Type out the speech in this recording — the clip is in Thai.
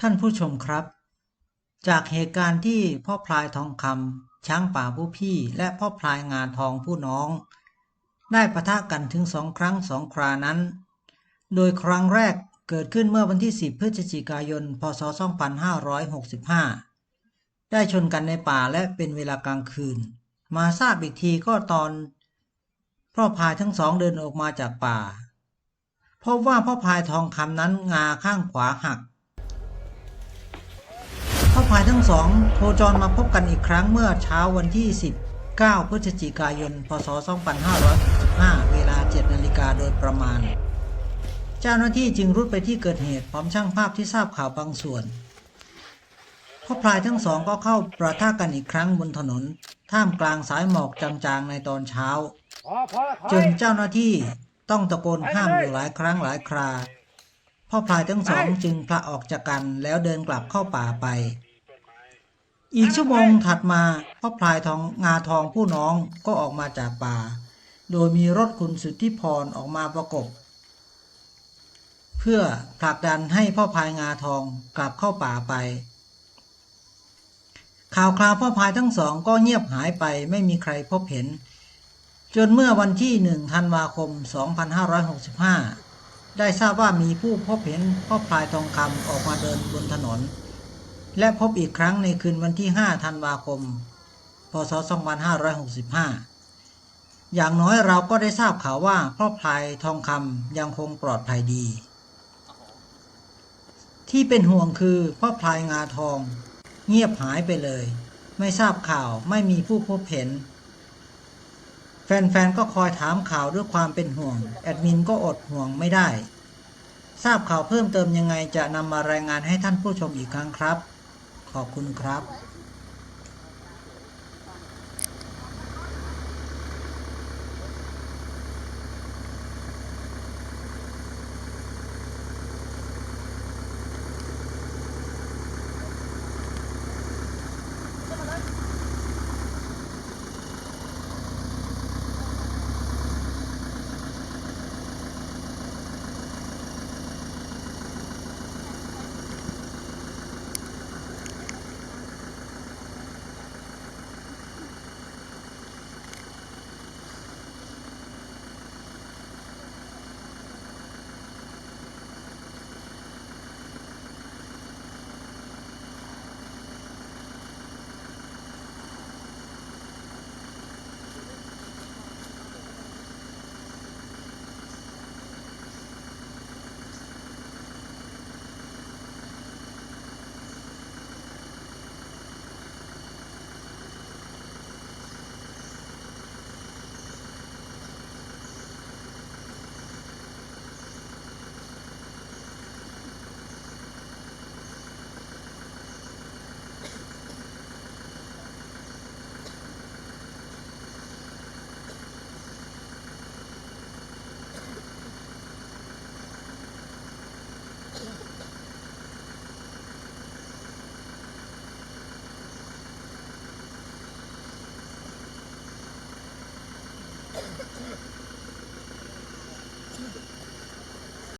ท่านผู้ชมครับ จากเหตุการณ์ที่พ่อพลายทองคำช้างป่าผู้พี่ และพ่อพลายงาทองผู้น้อง ได้ปะทะกันถึงสองครั้งสองครานั้น โดยครั้งแรกเกิดขึ้นเมื่อวันที่ 10 พฤศจิกายน พศ 2565 ได้ชนกันในป่าและเป็นเวลากลางคืน มาทราบอีกทีก็ตอนพ่อพลายทั้งสองเดินออกมาจากป่าพบว่าพ่อพลายทองคำนั้นงาข้างขวาหัก พ่ายทั้งสองโคจรมาพบกันอีกครั้งเมื่อเช้าวันที่ 19 พฤศจิกายน พศ 2565 เวลา 7 นาฬิกาโดยประมาณ เจ้าหน้าที่จึงรุดไปที่เกิดเหตุพร้อมช่างภาพที่ทราบข่าวบางส่วนพ่อพลายทั้งสองก็เข้าประทะกันอีกครั้งบนถนน ท่ามกลางสายหมอกจางๆในตอนเช้า จนเจ้าหน้าที่ต้องตะโกนห้ามอยู่หลายครั้งหลายคราพ่อพลายทั้งสองจึงพละออกจากกันแล้วเดินกลับเข้าป่าไป อีกชั่วโมงถัดมาพ่อพลายทองงาทองผู้น้องก็ออกมาจากป่า โดยมีรถคุณสุทธิพรออกมาประกบ เพื่อผลักดันให้พ่อพลายงาทองกลับเข้าป่าไป ข่าวคราวพ่อพลายทั้งสองก็เงียบหายไปไม่มีใครพบเห็น จนเมื่อวันที่หนึ่งธันวาคม 2565 ได้ทราบว่ามีผู้พบเห็นพ่อพลายทองคำออกมาเดินบนถนน และพบอีกครั้งในคืนวันที่ 5 ธันวาคม พศ 2565 อย่างน้อยเราก็ได้ทราบข่าวว่าพ่อพลายทองคำยังคงปลอดภัยดี ที่เป็นห่วงคือพ่อพลายงาทอง เงียบหายไปเลย ไม่ทราบข่าวไม่มีผู้พบเห็น แฟนๆ ก็คอยถามข่าวด้วยความเป็นห่วง แอดมินก็อดห่วงไม่ได้ทราบข่าวเพิ่มเติมยังไงจะนำมารายงานให้ท่านผู้ชมอีกครั้งครับ ขอบคุณครับ